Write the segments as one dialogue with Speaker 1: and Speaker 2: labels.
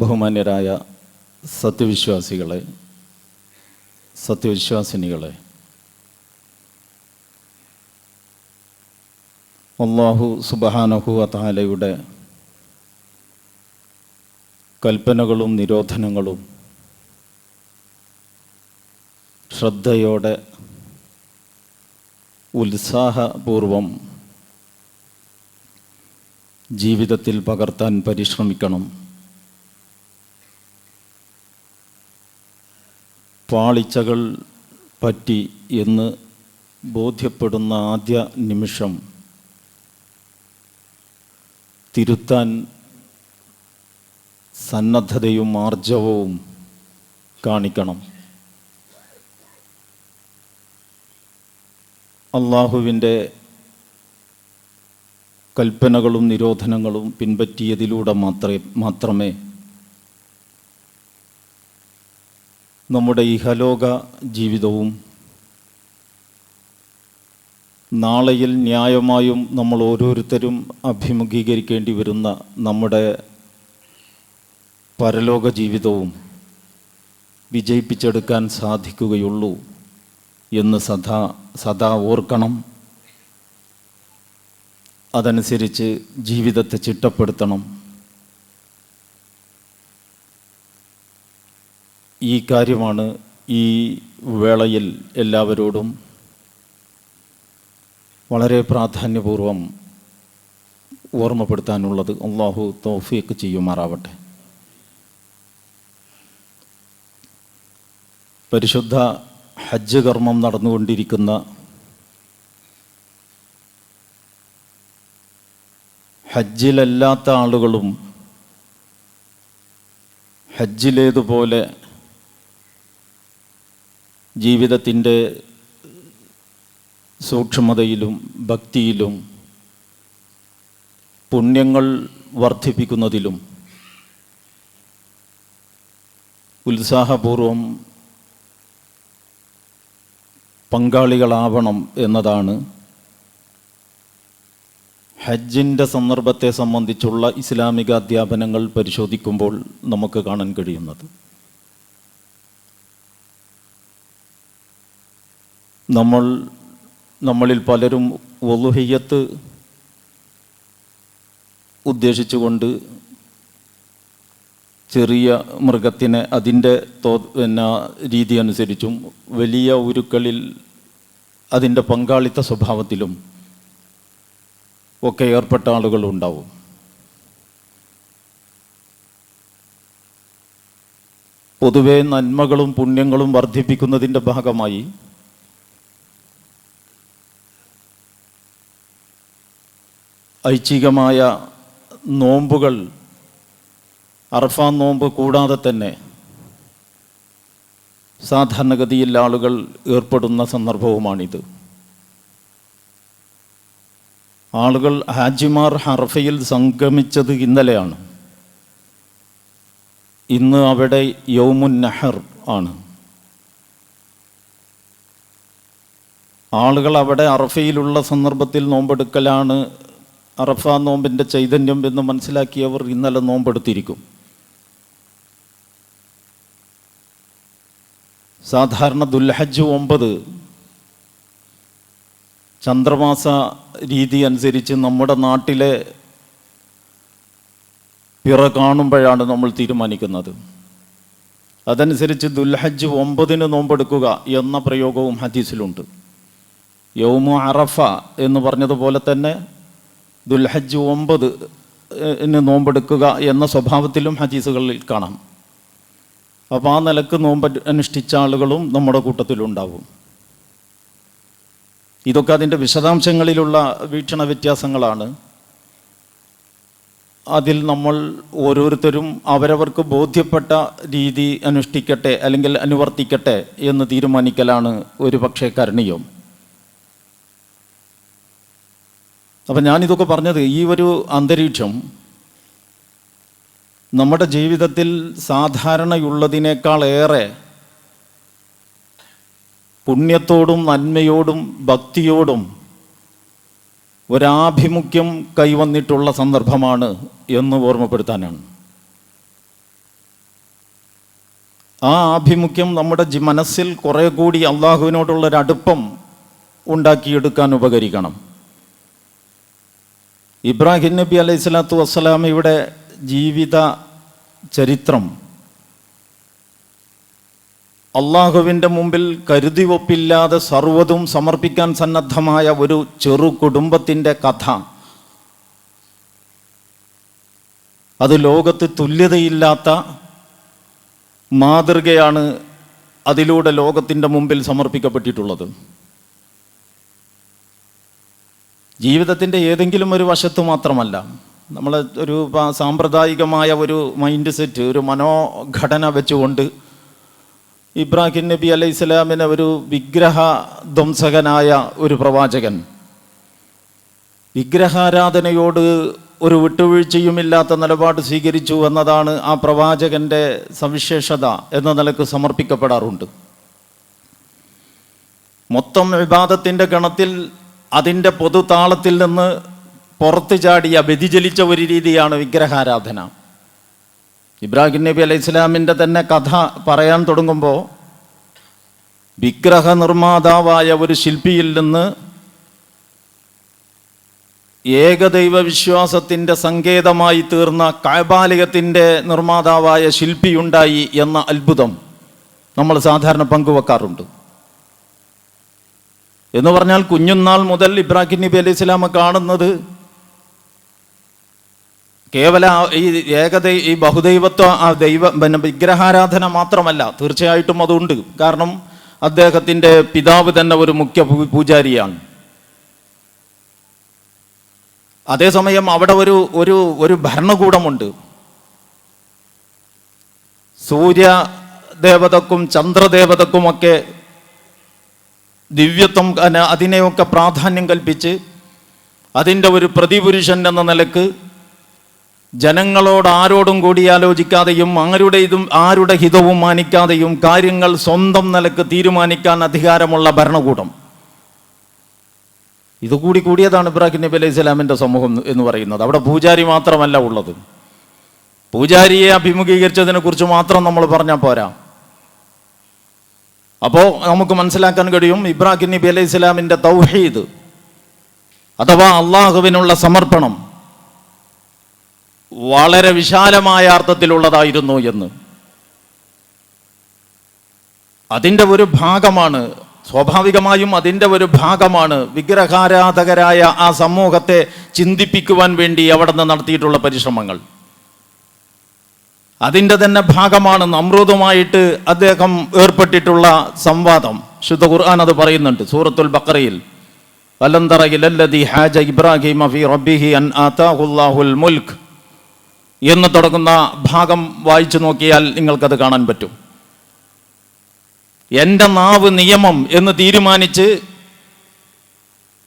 Speaker 1: ബഹുമാന്യരായ സത്യവിശ്വാസികളെ സത്യവിശ്വാസിനികളെ അള്ളാഹു സുബഹാനഹു അതാലയുടെ കൽപ്പനകളും നിരോധനങ്ങളും ശ്രദ്ധയോടെ ഉത്സാഹപൂർവം ജീവിതത്തിൽ പകർത്താൻ പരിശ്രമിക്കണം. പാളിച്ചകൾ പറ്റി എന്ന് ബോധ്യപ്പെടുന്ന ആദ്യ നിമിഷം തിരുത്താൻ സന്നദ്ധതയും ആർജവവും കാണിക്കണം. അള്ളാഹുവിന്റെ കൽപ്പനകളും നിരോധനങ്ങളും പിൻപറ്റിയതിലൂടെ മാത്രമേ മാത്രമേ നമ്മുടെ ഇഹലോക ജീവിതവും നാളെയിൽ ന്യായമായും നമ്മൾ ഓരോരുത്തരും അഭിമുഖീകരിക്കേണ്ടി വരുന്ന നമ്മുടെ പരലോക ജീവിതവും വിജയിപ്പിച്ചെടുക്കാൻ സാധിക്കുകയുള്ളൂ എന്ന് സദാ സദാ ഓർക്കണം. അതനുസരിച്ച് ജീവിതത്തെ ചിട്ടപ്പെടുത്തണം. ഈ കാര്യമാണ് ഈ വേളയിൽ എല്ലാവരോടും വളരെ പ്രാധാന്യപൂർവം ഓർമ്മപ്പെടുത്താനുള്ളത്. അള്ളാഹു തോഫിയൊക്കെ ചെയ്യുമാറാവട്ടെ. പരിശുദ്ധ ഹജ്ജ് കർമ്മം നടന്നുകൊണ്ടിരിക്കുന്ന ഹജ്ജിലല്ലാത്ത ആളുകളും ഹജ്ജിലേതുപോലെ ജീവിതത്തിന്റെ സൂക്ഷ്മതയിലും ഭക്തിയിലും പുണ്യങ്ങൾ വർദ്ധിപ്പിക്കുന്നതിലും ഉത്സാഹപൂർവം പങ്കാളികളാവണം എന്നതാണ് ഹജ്ജിന്റെ സന്ദർഭത്തെ സംബന്ധിച്ചുള്ള ഇസ്ലാമിക അധ്യാപനങ്ങൾ പരിശോധിക്കുമ്പോൾ നമുക്ക് കാണാൻ കഴിയുന്നത്. നമ്മൾ നമ്മളിൽ പലരും ഒലുഹിയത്ത് ഉദ്ദേശിച്ചുകൊണ്ട് ചെറിയ മൃഗത്തിനെ അതിന്റെ തോ പിന്നെ രീതി അനുസരിച്ചും വലിയ ഉരുക്കളിൽ അതിന്റെ പങ്കാളിത്ത സ്വഭാവത്തിലും ഒക്കെ ഏർപ്പെട്ട ആളുകളുണ്ടാവും. പൊതുവേ നന്മകളും പുണ്യങ്ങളും വർദ്ധിപ്പിക്കുന്നതിന്റെ ഭാഗമായി ഐച്ഛികമായ നോമ്പുകൾ അർഫാൻ നോമ്പ് കൂടാതെ തന്നെ സാധാരണഗതിയിൽ ആളുകൾ ഏർപ്പെടുന്ന സന്ദർഭവുമാണിത്. ആളുകൾ ഹാജിമാർ ഹർഫയിൽ സംഗമിച്ചത് ഇന്നലെയാണ്. ഇന്ന് അവിടെ യൗമുൻ നഹർ ആണ്. ആളുകൾ അവിടെ അറഫയിലുള്ള സന്ദർഭത്തിൽ നോമ്പെടുക്കലാണ് അറഫ നോമ്പിന്റെ ചൈതന്യം എന്ന് മനസ്സിലാക്കിയവർ ഇന്നലെ നോമ്പെടുത്തിരിക്കും. സാധാരണ ദുൽഹജ്ജ് ഒമ്പത് ചന്ദ്രമാസ രീതി അനുസരിച്ച് നമ്മുടെ നാട്ടിലെ പിറ കാണുമ്പോഴാണ് നമ്മൾ തീരുമാനിക്കുന്നത്. അതനുസരിച്ച് ദുൽഹജ്ജ് ഒമ്പതിന് നോമ്പെടുക്കുക എന്ന പ്രയോഗവും ഹദീസിലുണ്ട്. യൗമു അറഫ എന്ന് പറഞ്ഞതുപോലെ തന്നെ ദുൽഹജ്ജ് ഒമ്പത് നോമ്പെടുക്കുക എന്ന സ്വഭാവത്തിലും ഹദീസുകളിൽ കാണാം. അപ്പോൾ ആ നിലയ്ക്ക് നോമ്പ് അനുഷ്ഠിച്ച ആളുകളും നമ്മുടെ കൂട്ടത്തിലുണ്ടാവും. ഇതൊക്കെ അതിന്റെ വിശദാംശങ്ങളിലുള്ള വീക്ഷണ വ്യത്യാസങ്ങളാണ്. അതിൽ നമ്മൾ ഓരോരുത്തരും അവരവർക്ക് ബോധ്യപ്പെട്ട രീതി അനുഷ്ഠിക്കട്ടെ അല്ലെങ്കിൽ അനുവർത്തിക്കട്ടെ എന്ന് തീരുമാനിക്കലാണ് ഒരു പക്ഷേ കരണീയം. അപ്പം ഞാനിതൊക്കെ പറഞ്ഞത് ഈ ഒരു അന്തരീക്ഷം നമ്മുടെ ജീവിതത്തിൽ സാധാരണയുള്ളതിനേക്കാളേറെ പുണ്യത്തോടും നന്മയോടും ഭക്തിയോടും ഒരാഭിമുഖ്യം കൈവന്നിട്ടുള്ള സന്ദർഭമാണ് എന്ന് ഓർമ്മപ്പെടുത്താനാണ്. ആ ആഭിമുഖ്യം നമ്മുടെ മനസ്സിൽ കുറേ കൂടി അള്ളാഹുവിനോടുള്ളൊരടുപ്പം ഉണ്ടാക്കിയെടുക്കാൻ ഉപകരിക്കണം. ഇബ്രാഹിം നബി അലൈഹി സ്വലാത്തു വസ്സലാമയുടെ ജീവിത ചരിത്രം അള്ളാഹുവിന്റെ മുമ്പിൽ കരുതി ഒപ്പില്ലാതെ സർവതും സമർപ്പിക്കാൻ സന്നദ്ധമായ ഒരു ചെറു കുടുംബത്തിന്റെ കഥ. അത് ലോകത്ത് തുല്യതയില്ലാത്ത മാതൃകയാണ് അതിലൂടെ ലോകത്തിന്റെ മുമ്പിൽ സമർപ്പിക്കപ്പെട്ടിട്ടുള്ളത്. ജീവിതത്തിന്റെ ഏതെങ്കിലും ഒരു വശത്ത് മാത്രമല്ല നമ്മൾ ഒരു സാമ്പ്രദായികമായ ഒരു മൈൻഡ് സെറ്റ് ഒരു മനോഘടന വെച്ചുകൊണ്ട് ഇബ്രാഹിം നബി അലൈഹി ഇസ്ലാമിനെ ഒരു വിഗ്രഹ ധ്വംസകനായ ഒരു പ്രവാചകൻ വിഗ്രഹാരാധനയോട് ഒരു വിട്ടുവീഴ്ചയുമില്ലാത്ത നിലപാട് സ്വീകരിച്ചു എന്നതാണ് ആ പ്രവാചകന്റെ സവിശേഷത എന്ന നിലയ്ക്ക് സമർപ്പിക്കപ്പെടാറുണ്ട്. മൊത്തം വിവാദത്തിന്റെ ഗണത്തിൽ അതിന്റെ പൊതുതാളത്തിൽ നിന്ന് പുറത്തു ചാടിയ വ്യതിചലിച്ച ഒരു രീതിയാണ് വിഗ്രഹാരാധന. ഇബ്രാഹിം നബി അലൈഹി ഇസ്ലാമിന്റെ തന്നെ കഥ പറയാൻ തുടങ്ങുമ്പോൾ വിഗ്രഹ നിർമ്മാതാവായ ഒരു ശില്പിയിൽ നിന്ന് ഏകദൈവ വിശ്വാസത്തിന്റെ സങ്കേതമായി തീർന്ന കായബാലികത്തിന്റെ നിർമ്മാതാവായ ശില്പിയുണ്ടായി എന്ന അത്ഭുതം നമ്മൾ സാധാരണ പങ്കുവെക്കാറുണ്ട്. എന്ന് പറഞ്ഞാൽ കുഞ്ഞുനാൾ മുതൽ ഇബ്രാഹിം നബി അലൈഹി സ്വലാമ കാണുന്നത് കേവല ഈ ഏകദൈ ഈ ബഹുദൈവത്വ ആ ദൈവ പിന്നെ വിഗ്രഹാരാധന മാത്രമല്ല തീർച്ചയായിട്ടും അതുണ്ട്. കാരണം അദ്ദേഹത്തിന്റെ പിതാവ് തന്നെ ഒരു മുഖ്യ പൂജാരിയാണ്. അതേസമയം അവിടെ ഒരു ഒരു ഒരു ഭരണകൂടമുണ്ട്. സൂര്യ ദേവതക്കും ചന്ദ്രദേവതക്കുമൊക്കെ ദിവ്യത്വം അതിനെയൊക്കെ പ്രാധാന്യം കൽപ്പിച്ച് അതിന്റെ ഒരു പ്രതിപുരുഷൻ എന്ന നിലയ്ക്ക് ജനങ്ങളോട് ആരോടും കൂടിയാലോചിക്കാതെയും ആരുടെ ഇതും ആരുടെ ഹിതവും മാനിക്കാതെയും കാര്യങ്ങൾ സ്വന്തം നിലയ്ക്ക് തീരുമാനിക്കാൻ അധികാരമുള്ള ഭരണകൂടം. ഇതുകൂടി കൂടിയതാണ് ഇബ്രാഹിം നബി അലൈഹി സ്വലാമിന്റെ സമൂഹം എന്ന് പറയുന്നത്. അവിടെ പൂജാരി മാത്രമല്ല ഉള്ളത്. പൂജാരിയെ അഭിമുഖീകരിച്ചതിനെ കുറിച്ച് മാത്രം നമ്മൾ പറഞ്ഞാൽ പോരാ. അപ്പോൾ നമുക്ക് മനസ്സിലാക്കാൻ കഴിയും ഇബ്രാഹിം നബി അലൈഹി സ്വലാമിന്റെ തൗഹീദ് അഥവാ അള്ളാഹുവിനുള്ള സമർപ്പണം വളരെ വിശാലമായ അർത്ഥത്തിലുള്ളതായിരുന്നു എന്ന്. അതിന്റെ ഒരു ഭാഗമാണ് സ്വാഭാവികമായും അതിന്റെ ഒരു ഭാഗമാണ് വിഗ്രഹാരാധകരായ ആ സമൂഹത്തെ ചിന്തിപ്പിക്കുവാൻ വേണ്ടി അവിടെ നിന്ന് നടത്തിയിട്ടുള്ള പരിശ്രമങ്ങൾ. അതിന്റെ തന്നെ ഭാഗമാണ് നമ്രൂദുമായിട്ട് അദ്ദേഹം ഏർപ്പെട്ടിട്ടുള്ള സംവാദം. ശുദ്ധ ഖുർആൻ അത് പറയുന്നുണ്ട് സൂറത്തുൽ ബക്കറയിൽ ഹാജ ഇബ്രാഹിം ഫി റബ്ബിഹി അൻ ആതാഹുല്ലാഹുൽ മുൽക്ക് എന്ന് തുടങ്ങുന്ന ഭാഗം വായിച്ചു നോക്കിയാൽ നിങ്ങൾക്കത് കാണാൻ പറ്റും. എന്റെ നാവ് നിയമം എന്ന് തീരുമാനിച്ച്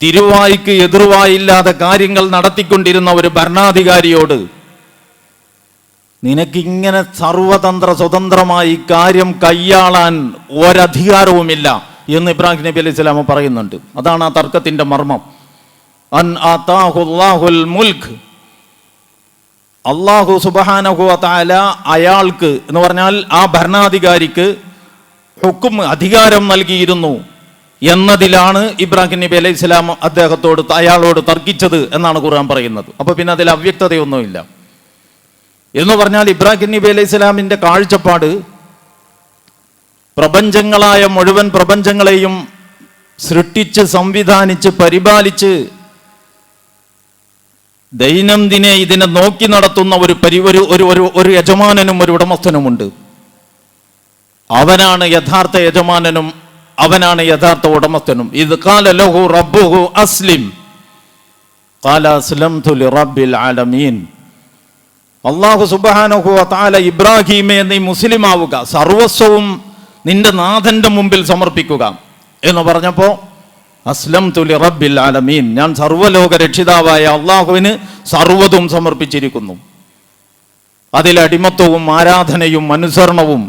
Speaker 1: തിരുവായിക്ക് എതിർവായില്ലാതെ കാര്യങ്ങൾ നടത്തിക്കൊണ്ടിരുന്ന ഒരു ഭരണാധികാരിയോട് നിനക്കിങ്ങനെ സർവതന്ത്ര സ്വതന്ത്രമായി കാര്യം കൈയാളാൻ ഒരധികാരവുമില്ല എന്ന് ഇബ്രാഹിം നബി അലൈഹി സ്വലാമ പറയുന്നുണ്ട്. അതാണ് ആ തർക്കത്തിന്റെ മർമ്മം. അൻ ആതാഹുല്ലാഹുൽ മുൽക്ക് അള്ളാഹു സുബഹാനഹു താല അയാൾക്ക് എന്ന് പറഞ്ഞാൽ ആ ഭരണാധികാരിക്ക് ഹുക്കും അധികാരം നൽകിയിരുന്നു എന്നതിലാണ് ഇബ്രാഹിം നബി അലൈഹി സ്വലാം അദ്ദേഹത്തോട് അയാളോട് തർക്കിച്ചത് എന്നാണ് ഖുർആൻ പറയുന്നത്. അപ്പൊ പിന്നെ അതിൽ അവ്യക്തതയൊന്നുമില്ല. എന്ന് പറഞ്ഞാൽ ഇബ്രാഹിം നബി അലൈഹി സ്വലാമിന്റെ കാഴ്ചപ്പാട് പ്രപഞ്ചങ്ങളായ മുഴുവൻ പ്രപഞ്ചങ്ങളെയും സൃഷ്ടിച്ച് സംവിധാനിച്ച് പരിപാലിച്ച് ദൈനംദിനെ ഇതിനെ നോക്കി നടത്തുന്ന ഒരു പരി ഒരു ഒരു ഒരു യജമാനനും ഒരു ഉടമസ്ഥനുമുണ്ട്. അവനാണ് യഥാർത്ഥ യജമാനനും അവനാണ് യഥാർത്ഥ ഉടമസ്ഥനും. ഇത് കാല ലഹു റബ്ബുഹു അസ്ലിം. കാല തുലി ലിറബ്ബിൽ ആലമീൻ. അള്ളാഹു സുബ്ഹാനഹു താല ഇബ്രാഹീമെ നീ മുസ്ലിം ആവുക സർവസ്വവും നിന്റെ നാഥന്റെ മുമ്പിൽ സമർപ്പിക്കുക. എന്ന് പറഞ്ഞപ്പോൾ അസ്ലം തുലി റബ്ബിൽ ആലമീൻ. ഞാൻ സർവലോക രക്ഷിതാവായ അള്ളാഹുവിന് സർവതും സമർപ്പിച്ചിരിക്കുന്നു. അതിൽ അടിമത്വവും ആരാധനയും അനുസരണവും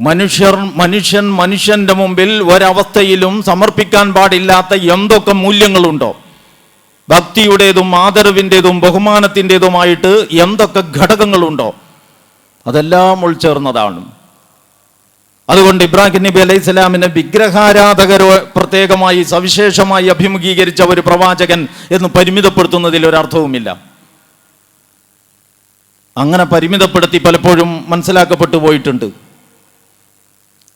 Speaker 1: മനുഷ്യർ മനുഷ്യൻ മനുഷ്യന്റെ മുമ്പിൽ ഒരവസ്ഥയിലും സമർപ്പിക്കാൻ പാടില്ലാത്ത എന്തൊക്കെ മൂല്യങ്ങളുണ്ടോ? ഭക്തിയുടേതും ആദരവിന്റെതും ബഹുമാനത്തിന്റെതുമായിട്ട് എന്തൊക്കെ ഘടകങ്ങളുണ്ടോ അതെല്ലാം ഉൾച്ചേർന്നതാണ്. അതുകൊണ്ട് ഇബ്രാഹിം നബി അലൈഹി സ്വലാമിനെ വിഗ്രഹാരാധകരോ പ്രത്യേകമായി സവിശേഷമായി അഭിമുഖീകരിച്ച ഒരു പ്രവാചകൻ എന്ന് പരിമിതപ്പെടുത്തുന്നതിൽ ഒരർത്ഥവുമില്ല. അങ്ങനെ പരിമിതപ്പെടുത്തി പലപ്പോഴും മനസ്സിലാക്കപ്പെട്ടു പോയിട്ടുണ്ട്.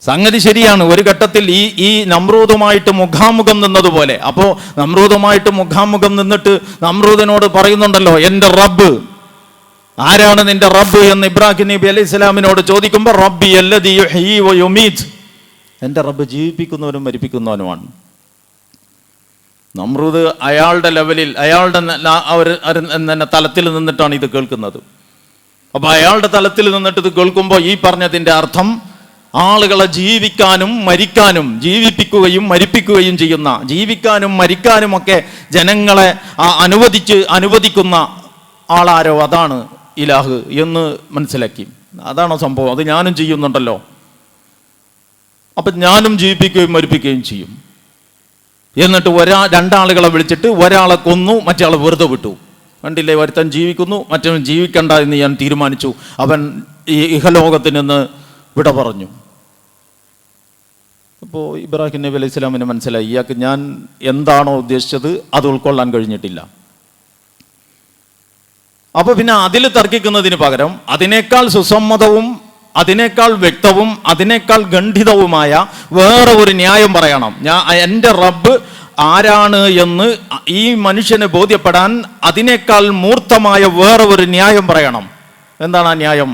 Speaker 1: സംഗതി ശരിയാണ്. ഒരു ഘട്ടത്തിൽ ഈ ഈ നമ്രൂദുമായിട്ട് മുഖാമുഖം നിന്നതുപോലെ. അപ്പോൾ നമ്രൂദുമായിട്ട് മുഖാമുഖം നിന്നിട്ട് നമ്രൂദിനോട് പറയുന്നുണ്ടല്ലോ എന്റെ റബ്ബ്. ആരാണ് നിന്റെ റബ്ബ് എന്ന് ഇബ്രാഹിം നബി അലൈഹി സ്വലാമിനോട് ചോദിക്കുമ്പോൾ റബ്ബി യുമീത്. എന്റെ റബ്ബ് ജീവിപ്പിക്കുന്നവനും മരിപ്പിക്കുന്നവനുമാണ്. നമ്രൂദ് അയാളുടെ ലെവലിൽ അയാളുടെ തലത്തിൽ നിന്നിട്ടാണ് ഇത് കേൾക്കുന്നത്. അപ്പൊ അയാളുടെ തലത്തിൽ നിന്നിട്ട് ഇത് കേൾക്കുമ്പോൾ ഈ പറഞ്ഞതിന്റെ അർത്ഥം ആളുകളെ ജീവിക്കാനും മരിക്കാനും ജീവിപ്പിക്കുകയും മരിപ്പിക്കുകയും ചെയ്യുന്ന ജീവിക്കാനും മരിക്കാനും ഒക്കെ ജനങ്ങളെ അനുവദിച്ച് അനുവദിക്കുന്ന ആളാരോ? അതാണ് ഇലാഹ് എന്ന് മനസ്സിലാക്കി. അതാണോ സംഭവം? അത് ഞാനും ചെയ്യുന്നുണ്ടല്ലോ. അപ്പൊ ഞാനും ജീവിപ്പിക്കുകയും മരിപ്പിക്കുകയും ചെയ്യും. എന്നിട്ട് ഒരാ രണ്ടാളുകളെ വിളിച്ചിട്ട് ഒരാളെ കൊന്നു മറ്റേ വെറുതെ വിട്ടു. കണ്ടില്ലേ? ഒരുത്തൻ ജീവിക്കുന്നു മറ്റവൻ ജീവിക്കണ്ട എന്ന് ഞാൻ തീരുമാനിച്ചു. അവൻ ഈ ഇഹലോകത്തിൽ നിന്ന് വിട പറഞ്ഞു. അപ്പോൾ ഇബ്രാഹിം നബി അലൈഹി സ്വലാമിന് മനസ്സിലായി ഇയാൾക്ക് ഞാൻ എന്താണോ ഉദ്ദേശിച്ചത് അത് ഉൾക്കൊള്ളാൻ കഴിഞ്ഞിട്ടില്ല. അപ്പോൾ പിന്നെ അതിൽ തർക്കിക്കുന്നതിന് പകരം അതിനേക്കാൾ സുസമ്മതവും അതിനേക്കാൾ വ്യക്തവും അതിനേക്കാൾ ഖണ്ഡിതവുമായ വേറെ ഒരു ന്യായം പറയണം. ഞാൻ എന്റെ റബ്ബ് ആരാണ് എന്ന് ഈ മനുഷ്യന് ബോധ്യപ്പെടാൻ അതിനേക്കാൾ മൂർത്തമായ വേറെ ഒരു ന്യായം പറയണം. എന്താണ് ആ ന്യായം?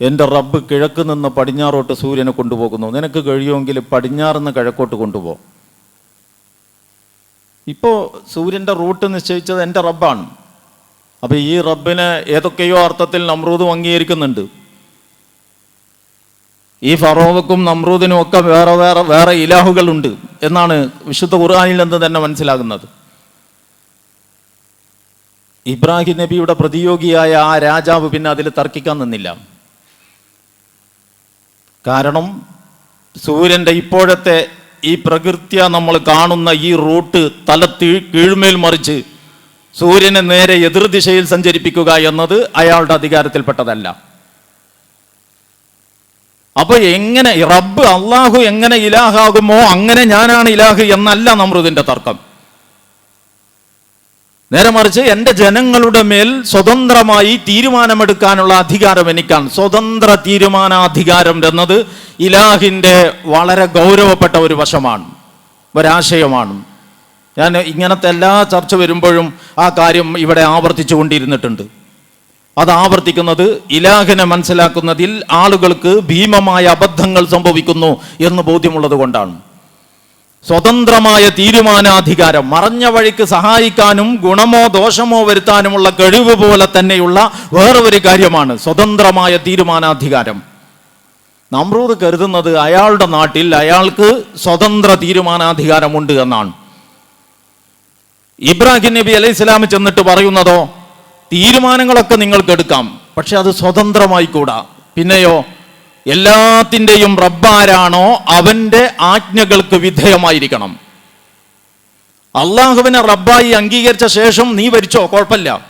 Speaker 1: എന്റെ റബ്ബ് കിഴക്ക് നിന്ന് പടിഞ്ഞാറോട്ട് സൂര്യനെ കൊണ്ടുപോകുന്നു. നിനക്ക് കഴിയുമെങ്കിൽ പടിഞ്ഞാറുനിന്ന് കിഴക്കോട്ട് കൊണ്ടുപോ. ഇപ്പോൾ സൂര്യന്റെ റൂട്ട് നിശ്ചയിച്ചത് എന്റെ റബ്ബാണ്. അപ്പോൾ ഈ റബ്ബിനെ ഏതൊക്കെയോ അർത്ഥത്തിൽ നമ്രൂദും അംഗീകരിക്കുന്നുണ്ട്. ഈ ഫറോവക്കും നമ്രൂദിനും ഒക്കെ വേറെ വേറെ വേറെ ഇലാഹുകളുണ്ട് എന്നാണ് വിശുദ്ധ ഖുർആാനിൽ നിന്ന് തന്നെ മനസ്സിലാകുന്നത്. ഇബ്രാഹിം നബിയുടെ പ്രതിയോഗിയായ ആ രാജാവ് പിന്നെ അതിൽ തർക്കിക്കാൻ നിന്നില്ല. കാരണം സൂര്യന്റെ ഇപ്പോഴത്തെ ഈ പ്രകൃത്യ നമ്മൾ കാണുന്ന ഈ റൂട്ട് തല കീഴ്മേൽ മറിച്ച് സൂര്യനെ നേരെ എതിർദിശയിൽ സഞ്ചരിപ്പിക്കുക എന്നത് അയാളുടെ അധികാരത്തിൽപ്പെട്ടതല്ല. അപ്പൊ എങ്ങനെ റബ്ബ് അള്ളാഹു എങ്ങനെ ഇലാഹാകുമോ അങ്ങനെ ഞാനാണ് ഇലാഹ് എന്നല്ല നമ്രുദിന്റെ തർക്കം. നേരെ മറിച്ച് എന്റെ ജനങ്ങളുടെ മേൽ സ്വതന്ത്രമായി തീരുമാനമെടുക്കാനുള്ള അധികാരം എനിക്കാണ്. സ്വതന്ത്ര തീരുമാനാധികാരം എന്നത് ഇലാഹിന്റെ വളരെ ഗൗരവപ്പെട്ട ഒരു വശമാണ്. ഒരാശയമാണ്. ഞാൻ ഇങ്ങനത്തെ എല്ലാ ചർച്ച വരുമ്പോഴും ആ കാര്യം ഇവിടെ ആവർത്തിച്ചു കൊണ്ടിരുന്നിട്ടുണ്ട്. അത് ആവർത്തിക്കുന്നത് ഇലാഹിനെ മനസ്സിലാക്കുന്നതിൽ ആളുകൾക്ക് ഭീമമായ അബദ്ധങ്ങൾ സംഭവിക്കുന്നു എന്ന് ബോധ്യമുള്ളത് കൊണ്ടാണ്. സ്വതന്ത്രമായ തീരുമാനാധികാരം. മറഞ്ഞ വഴിക്ക് സഹായിക്കാനും ഗുണമോ ദോഷമോ വരുത്താനുമുള്ള കഴിവ് പോലെ തന്നെയുള്ള വേറൊരു കാര്യമാണ് സ്വതന്ത്രമായ തീരുമാനാധികാരം. നമ്രൂദ് കരുതുന്നത് അയാളുടെ നാട്ടിൽ അയാൾക്ക് സ്വതന്ത്ര തീരുമാനാധികാരമുണ്ട് എന്നാണ്. ഇബ്രാഹിം നബി അലൈഹി സ്വലാമി ചെന്നിട്ട് പറയുന്നതോ തീരുമാനങ്ങളൊക്കെ നിങ്ങൾക്ക് എടുക്കാം പക്ഷെ അത് സ്വതന്ത്രമായി കൂടാ പിന്നെയോ എല്ലാത്തിന്റെയും റബ്ബാരാണോ അവന്റെ ആജ്ഞകൾക്ക് വിധേയമായിരിക്കണം. അള്ളാഹുവിനെ റബ്ബായി അംഗീകരിച്ച ശേഷം നീ വരിച്ചോ കുഴപ്പമില്ല.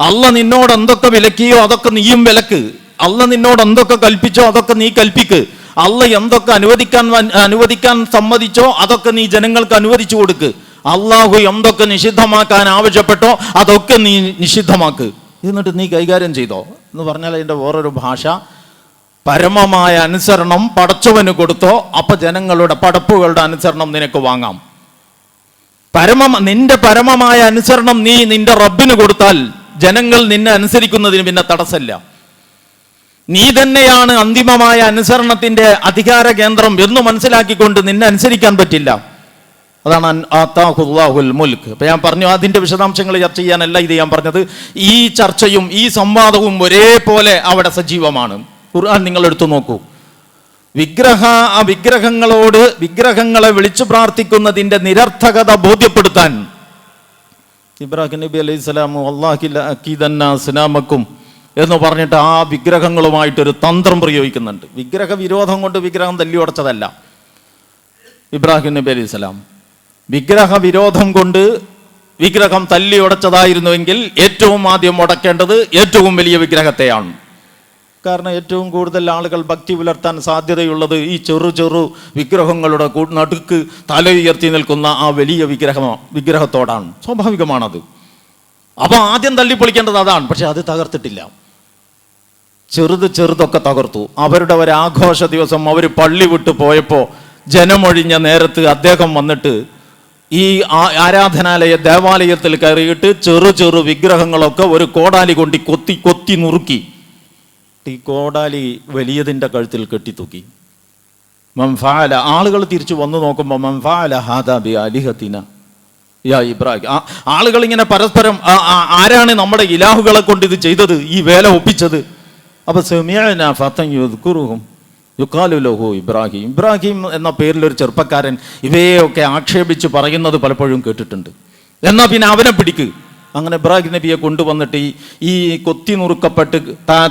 Speaker 1: അള്ള നിന്നോട് എന്തൊക്കെ വിലക്കിയോ അതൊക്കെ നീയും വിലക്ക്. അല്ല നിന്നോട് എന്തൊക്കെ കൽപ്പിച്ചോ അതൊക്കെ നീ കൽപ്പിക്ക്. അല്ല എന്തൊക്കെ അനുവദിക്കാൻ അനുവദിക്കാൻ സമ്മതിച്ചോ അതൊക്കെ നീ ജനങ്ങൾക്ക് അനുവദിച്ചു കൊടുക്ക്. അള്ളാഹു എന്തൊക്കെ നിഷിദ്ധമാക്കാൻ ആവശ്യപ്പെട്ടോ അതൊക്കെ നീ നിഷിദ്ധമാക്ക്. എന്നിട്ട് നീ കൈകാര്യം ചെയ്തോ? എന്ന് പറഞ്ഞാൽ അതിന്റെ വേറൊരു ഭാഷ. പരമമായ അനുസരണം പടച്ചവന് കൊടുത്തോ അപ്പൊ ജനങ്ങളുടെ പടപ്പുകളുടെ അനുസരണം നിനക്ക് വാങ്ങാം. പരമ നിന്റെ പരമമായ അനുസരണം നീ നിന്റെ റബ്ബിന് കൊടുത്താൽ ജനങ്ങൾ നിന്നെ അനുസരിക്കുന്നതിന് പിന്നെ തടസ്സമില്ല. നീ തന്നെയാണ് അന്തിമമായ അനുസരണത്തിന്റെ അധികാര കേന്ദ്രം എന്ന് മനസ്സിലാക്കിക്കൊണ്ട് നിന്നെ അനുസരിക്കാൻ പറ്റില്ല. അതാണ് അത്താഹുല്ലാഹുൽ മുൽക്ക്. ഇപ്പൊ ഞാൻ പറഞ്ഞു അതിന്റെ വിശദാംശങ്ങൾ ചർച്ച ചെയ്യാനല്ല ഇത് ഞാൻ പറഞ്ഞത്. ഈ ചർച്ചയും ഈ സംവാദവും ഒരേപോലെ അവിടെ സജീവമാണ്. ഖുർആൻ നിങ്ങൾ എടുത്തു നോക്കൂ. വിഗ്രഹ ആ വിഗ്രഹങ്ങളോട് വിഗ്രഹങ്ങളെ വിളിച്ചു പ്രാർത്ഥിക്കുന്നതിന്റെ നിരർത്ഥകത ബോധ്യപ്പെടുത്താൻ. ഇബ്രാഹിം നബി അലൈഹി സ്വലാമു അള്ളാഹിക്കും എന്ന് പറഞ്ഞിട്ട് ആ വിഗ്രഹങ്ങളുമായിട്ടൊരു തന്ത്രം പ്രയോഗിക്കുന്നുണ്ട്. വിഗ്രഹ വിരോധം കൊണ്ട് വിഗ്രഹം തല്ലി ഉടച്ചതല്ല. ഇബ്രാഹിം നബി അലൈഹി സ്വലാം. വിഗ്രഹ വിരോധം കൊണ്ട് വിഗ്രഹം തല്ലി ഉടച്ചതായിരുന്നുവെങ്കിൽ ഏറ്റവും ആദ്യം ഉടക്കേണ്ടത് ഏറ്റവും വലിയ വിഗ്രഹത്തെയാണ്. കാരണം ഏറ്റവും കൂടുതൽ ആളുകൾ ഭക്തി പുലർത്താൻ സാധ്യതയുള്ളത് ഈ ചെറു ചെറു വിഗ്രഹങ്ങളുടെ നടുക്ക് തല ഉയർത്തി നിൽക്കുന്ന ആ വലിയ വിഗ്രഹ വിഗ്രഹത്തോടാണ്. സ്വാഭാവികമാണത്. അപ്പോൾ ആദ്യം തള്ളിപ്പൊളിക്കേണ്ടത് അതാണ്. പക്ഷെ അത് തകർത്തിട്ടില്ല. ചെറുത് ചെറുതൊക്കെ തകർത്തു. അവരുടെ ഒരു ആഘോഷ ദിവസം അവർ പള്ളി വിട്ട് പോയപ്പോൾ ജനമൊഴിഞ്ഞ നേരത്ത് അദ്ദേഹം വന്നിട്ട് ഈ ആരാധനാലയ ദേവാലയത്തിൽ കയറിയിട്ട് ചെറു ചെറു വിഗ്രഹങ്ങളൊക്കെ ഒരു കോടാലി കൊണ്ട് കൊത്തി കൊത്തി നുറുക്കി. ഈ കോടാലി വലിയതിന്റെ കഴുത്തിൽ കെട്ടിത്തൂക്കി. മംഫാല ആളുകൾ തിരിച്ചു വന്നു നോക്കുമ്പോൾ മംഫാല ഹാദാബി അലിഹത്തിന. യാ ഇബ്രാഹിം ആളുകൾ ഇങ്ങനെ പരസ്പരം ആരാണ് നമ്മുടെ ഇലാഹുകളെ കൊണ്ട് ഇത് ചെയ്തത് ഈ വേല ഒപ്പിച്ചത്? അപ്പൊ സെമിയാന ഫത്തൻ യുദ്കുറുഹും യുക്കാലു ലഹു ഇബ്രാഹിം. ഇബ്രാഹിം എന്ന പേരിലൊരു ചെറുപ്പക്കാരൻ ഇവയെയൊക്കെ ആക്ഷേപിച്ച് പറയുന്നത് പലപ്പോഴും കേട്ടിട്ടുണ്ട്. എന്നാൽ പിന്നെ അവനെ പിടിക്ക്? അങ്ങനെ ഇബ്രാഹിം നബിയെ കൊണ്ടുവന്നിട്ട് ഈ ഈ കൊത്തി നുറുക്കപ്പെട്ട്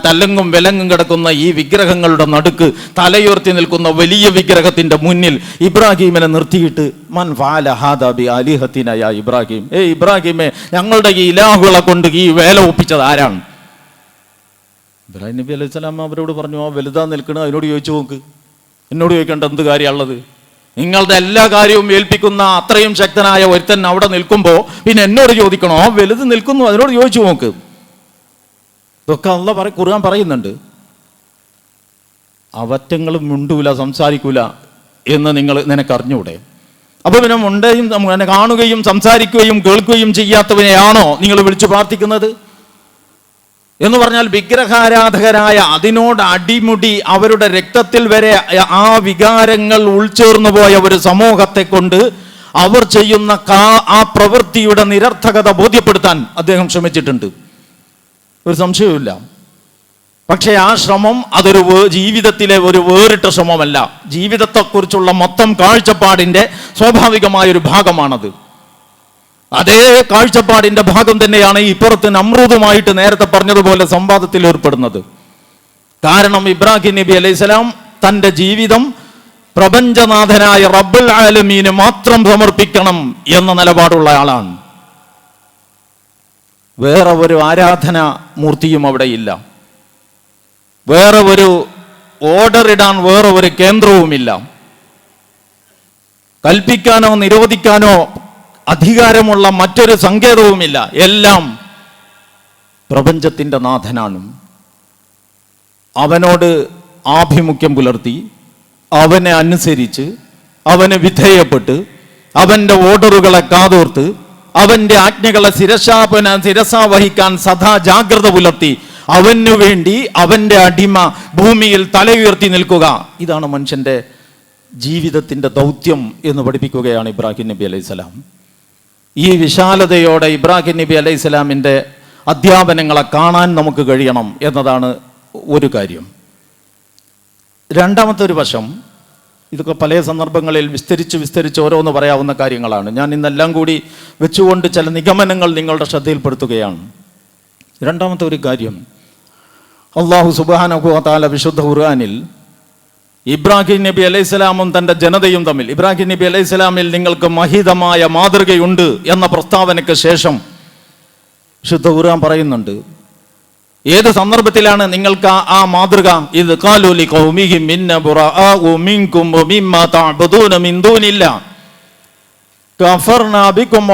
Speaker 1: തല്ലങ്ങും വിലങ്ങും കിടക്കുന്ന ഈ വിഗ്രഹങ്ങളുടെ നടുക്ക് തലയുയർത്തി നിൽക്കുന്ന വലിയ വിഗ്രഹത്തിന്റെ മുന്നിൽ ഇബ്രാഹീമിനെ നിർത്തിയിട്ട് മൻ വാല ഹാദാബി അലിഹത്തിനയ ഇബ്രാഹിം? ഏ ഇബ്രാഹിമെ ഞങ്ങളുടെ ഈ ഇലാഹുകളെ കൊണ്ട് ഈ വേല ഒപ്പിച്ചത് ആരാണ്? ഇബ്രാഹിം നബി അലൈഹി സ്വലാം അവരോട് പറഞ്ഞു ആ വലുതാ നിൽക്കണ അതിനോട് ചോദിച്ചു നോക്ക്. എന്നോട് ചോദിക്കേണ്ട എന്ത് കാര്യമുള്ളത് നിങ്ങളുടെ എല്ലാ കാര്യവും ഏൽപ്പിക്കുന്ന അത്രയും ശക്തനായ ഒരുത്തൻ അവിടെ നിൽക്കുമ്പോൾ പിന്നെ എന്നോട് ചോദിക്കണോ? വലുത് നിൽക്കുന്നു. അതിനോട് ചോദിച്ചു നോക്ക്. ഇതൊക്കെ അല്ല പറ ഖുർആൻ പറയുന്നുണ്ട്. അവറ്റങ്ങളും മിണ്ടൂല സംസാരിക്കൂല എന്ന് നിങ്ങൾ നിനക്ക് അപ്പോൾ അപ്പൊ പിന്നെ മുണ്ടയും കാണുകയും സംസാരിക്കുകയും കേൾക്കുകയും ചെയ്യാത്തവനെയാണോ നിങ്ങൾ വിളിച്ചു പ്രാർത്ഥിക്കുന്നത്? എന്ന് പറഞ്ഞാൽ വിഗ്രഹാരാധകരായ അതിനോട് അടിമുടി അവരുടെ രക്തത്തിൽ വരെ ആ വികാരങ്ങൾ ഉൾച്ചേർന്നു പോയ ഒരു സമൂഹത്തെ കൊണ്ട് അവർ ചെയ്യുന്ന കാ- ആ പ്രവൃത്തിയുടെ നിരർത്ഥകത ബോധ്യപ്പെടുത്താൻ അദ്ദേഹം ശ്രമിച്ചിട്ടുണ്ട്. ഒരു സംശയവുമില്ല. പക്ഷേ ആ ശ്രമം അതൊരു ജീവിതത്തിലെ ഒരു വേറിട്ട ശ്രമമല്ല. ജീവിതത്തെക്കുറിച്ചുള്ള മൊത്തം കാഴ്ചപ്പാടിന്റെ സ്വാഭാവികമായ ഒരു ഭാഗമാണത്. അതേ കാഴ്ചപ്പാടിന്റെ ഭാഗം തന്നെയാണ് ഇപ്പുറത്ത് നമ്രൂദുമായിട്ട് നേരത്തെ പറഞ്ഞതുപോലെ സംവാദത്തിൽ ഏർപ്പെടുന്നത്. കാരണം ഇബ്രാഹിം നബി അലൈഹി സ്വലാം തന്റെ ജീവിതം പ്രപഞ്ചനാഥനായ റബ്ബുൽ ആലമീന് മാത്രം സമർപ്പിക്കണം എന്ന നിലപാടുള്ള ആളാണ്. വേറെ ഒരു ആരാധന മൂർത്തിയും അവിടെ ഇല്ല. വേറെ ഒരു ഓർഡർ ഇടാൻ വേറെ ഒരു കേന്ദ്രവുമില്ല. കൽപ്പിക്കാനോ നിരോധിക്കാനോ അധികാരമുള്ള മറ്റൊരു സങ്കേതവുമില്ല. എല്ലാം പ്രപഞ്ചത്തിന്റെ നാഥനാണ്. അവനോട് ആഭിമുഖ്യം പുലർത്തി അവനെ അനുസരിച്ച് അവന് വിധേയപ്പെട്ട് അവന്റെ ഓർഡറുകളെ കാതോർത്ത് അവന്റെ ആജ്ഞകളെ ശിരസാപന ശിരസാ വഹിക്കാൻ സദാ ജാഗ്രത പുലർത്തി അവനു വേണ്ടി അവന്റെ അടിമ ഭൂമിയിൽ തലയുയർത്തി നിൽക്കുക. ഇതാണ് മനുഷ്യന്റെ ജീവിതത്തിന്റെ ദൗത്യം എന്ന് പഠിപ്പിക്കുകയാണ് ഇബ്രാഹിം നബി അലൈഹി സ്വലാം. ഈ വിശാലതയോടെ ഇബ്രാഹിം നബി അലൈഹി സ്വലാമിന്റെ അധ്യാപനങ്ങളെ കാണാൻ നമുക്ക് കഴിയണം എന്നതാണ് ഒരു കാര്യം. രണ്ടാമത്തെ ഒരു വശം ഇതൊക്കെ പല സന്ദർഭങ്ങളിൽ വിസ്തരിച്ച് വിസ്തരിച്ച് ഓരോന്ന് പറയാവുന്ന കാര്യങ്ങളാണ്. ഞാൻ ഇന്നെല്ലാം കൂടി വെച്ചുകൊണ്ട് ചില നിഗമനങ്ങൾ നിങ്ങളുടെ ശ്രദ്ധയിൽപ്പെടുത്തുകയാണ്. രണ്ടാമത്തെ ഒരു കാര്യം അള്ളാഹു സുബാനുഭവത്താല വിശുദ്ധ ഖുർആനിൽ ഇബ്രാഹിം നബി അലൈഹി സ്വലാമും തന്റെ ജനതയും തമ്മിൽ ഇബ്രാഹിം നബി അലൈഹി സ്വലാമിൽ നിങ്ങൾക്ക് മഹിതമായ മാതൃകയുണ്ട് എന്ന പ്രസ്താവനയ്ക്ക് ശേഷം ശുദ്ധ ഖുർആൻ പറയുന്നുണ്ട് ഏത് സന്ദർഭത്തിലാണ് നിങ്ങൾക്ക് ആ മാതൃക? ഇത് കാലൂലി കൗമിഹിം മിന്ന വമിമ്മ മിൻ ബികും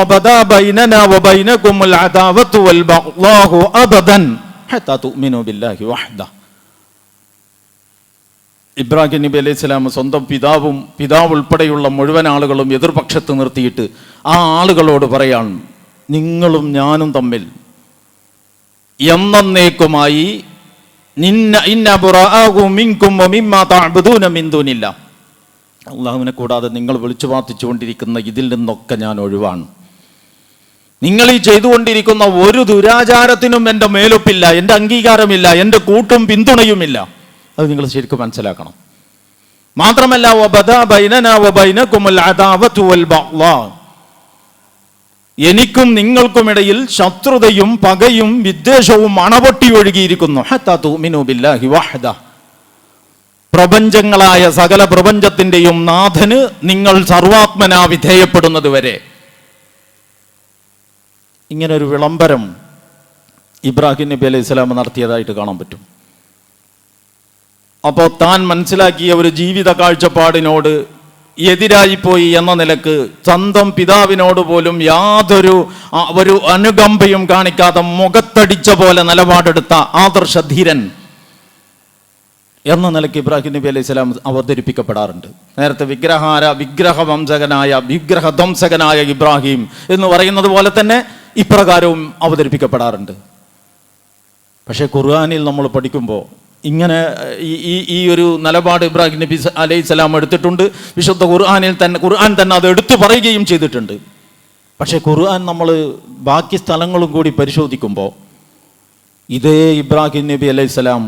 Speaker 1: ബൈനനാ ഹത്താ ബില്ലാഹി ഇബ്രാഹിം നബി അലൈഹി സ്വലാം സ്വന്തം പിതാവും പിതാവ് ഉൾപ്പെടെയുള്ള മുഴുവൻ ആളുകളും എതിർപക്ഷത്ത് നിർത്തിയിട്ട് ആ ആളുകളോട് പറയാൻ നിങ്ങളും ഞാനും തമ്മിൽ എന്നേക്കുമായി അള്ളാഹുവിനെ കൂടാതെ നിങ്ങൾ വിളിച്ചു പ്രാർത്ഥിച്ചുകൊണ്ടിരിക്കുന്ന ഇതിൽ നിന്നൊക്കെ ഞാൻ ഒഴിവാണ്. നിങ്ങൾ ഈ ചെയ്തുകൊണ്ടിരിക്കുന്ന ഒരു ദുരാചാരത്തിനും എന്റെ മേലൊപ്പില്ല എന്റെ അംഗീകാരമില്ല എന്റെ കൂട്ടും പിന്തുണയുമില്ല. അത് നിങ്ങൾ ശരിക്കും മനസ്സിലാക്കണം. മാത്രമല്ല. എനിക്കും നിങ്ങൾക്കുമിടയിൽ ശത്രുതയും പകയും വിദ്വേഷവും അണപൊട്ടി ഒഴുകിയിരിക്കുന്നു. പ്രപഞ്ചങ്ങളായ സകല പ്രപഞ്ചത്തിന്റെയും നാഥന് നിങ്ങൾ സർവാത്മനാ വിധേയപ്പെടുന്നത് വരെ. ഇങ്ങനൊരു വിളംബരം ഇബ്രാഹിം നബി അലൈഹി സ്വലാം നടത്തിയതായിട്ട് കാണാൻ പറ്റും. അപ്പോൾ താൻ മനസ്സിലാക്കിയ ഒരു ജീവിത കാഴ്ചപ്പാടിനോട് എതിരായിപ്പോയി എന്ന നിലയ്ക്ക് സ്വന്തം പിതാവിനോട് പോലും യാതൊരു ഒരു അനുകമ്പയും കാണിക്കാതെ മുഖത്തടിച്ച പോലെ നിലപാടെടുത്ത ആദർശധീരൻ എന്ന നിലയ്ക്ക് ഇബ്രാഹിം നബി അലൈഹി സ്വലാം അവതരിപ്പിക്കപ്പെടാറുണ്ട്. നേരത്തെ വിഗ്രഹാര വിഗ്രഹവംശകനായ വിഗ്രഹധ്വംസകനായ ഇബ്രാഹിം എന്ന് പറയുന്നത് പോലെ തന്നെ ഇപ്രകാരവും അവതരിപ്പിക്കപ്പെടാറുണ്ട്. പക്ഷേ ഖുർആാനിൽ നമ്മൾ പഠിക്കുമ്പോൾ ഇങ്ങനെ ഈ ഈ ഒരു നിലപാട് ഇബ്രാഹിം നബി അലൈഹി സ്വലാം എടുത്തിട്ടുണ്ട്. വിശുദ്ധ ഖുർആാനിൽ തന്നെ ഖുർആൻ തന്നെ അത് എടുത്തു പറയുകയും ചെയ്തിട്ടുണ്ട്. പക്ഷേ ഖുർആൻ നമ്മൾ ബാക്കി സ്ഥലങ്ങളും കൂടി പരിശോധിക്കുമ്പോൾ ഇതേ ഇബ്രാഹിം നബി അലൈഹി സ്വലാം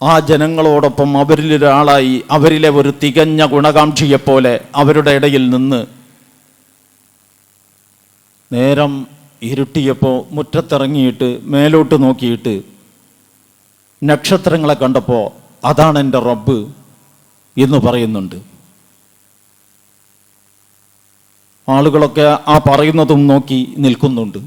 Speaker 1: ആ ജനങ്ങളോടൊപ്പം അവരിലൊരാളായി അവരിലെ ഒരു തികഞ്ഞ ഗുണകാംക്ഷിയെപ്പോലെ അവരുടെ ഇടയിൽ നിന്ന് നേരം ഇരുട്ടിയപ്പോൾ മുറ്റത്തിറങ്ങിയിട്ട് മേലോട്ട് നോക്കിയിട്ട് നക്ഷത്രങ്ങളെ കണ്ടപ്പോൾ അതാണ് എന്റെ റബ്ബ് എന്ന് പറയുന്നുണ്ട്. ആളുകളൊക്കെ ആ പറയുന്നതും നോക്കി നിൽക്കുന്നുണ്ട്.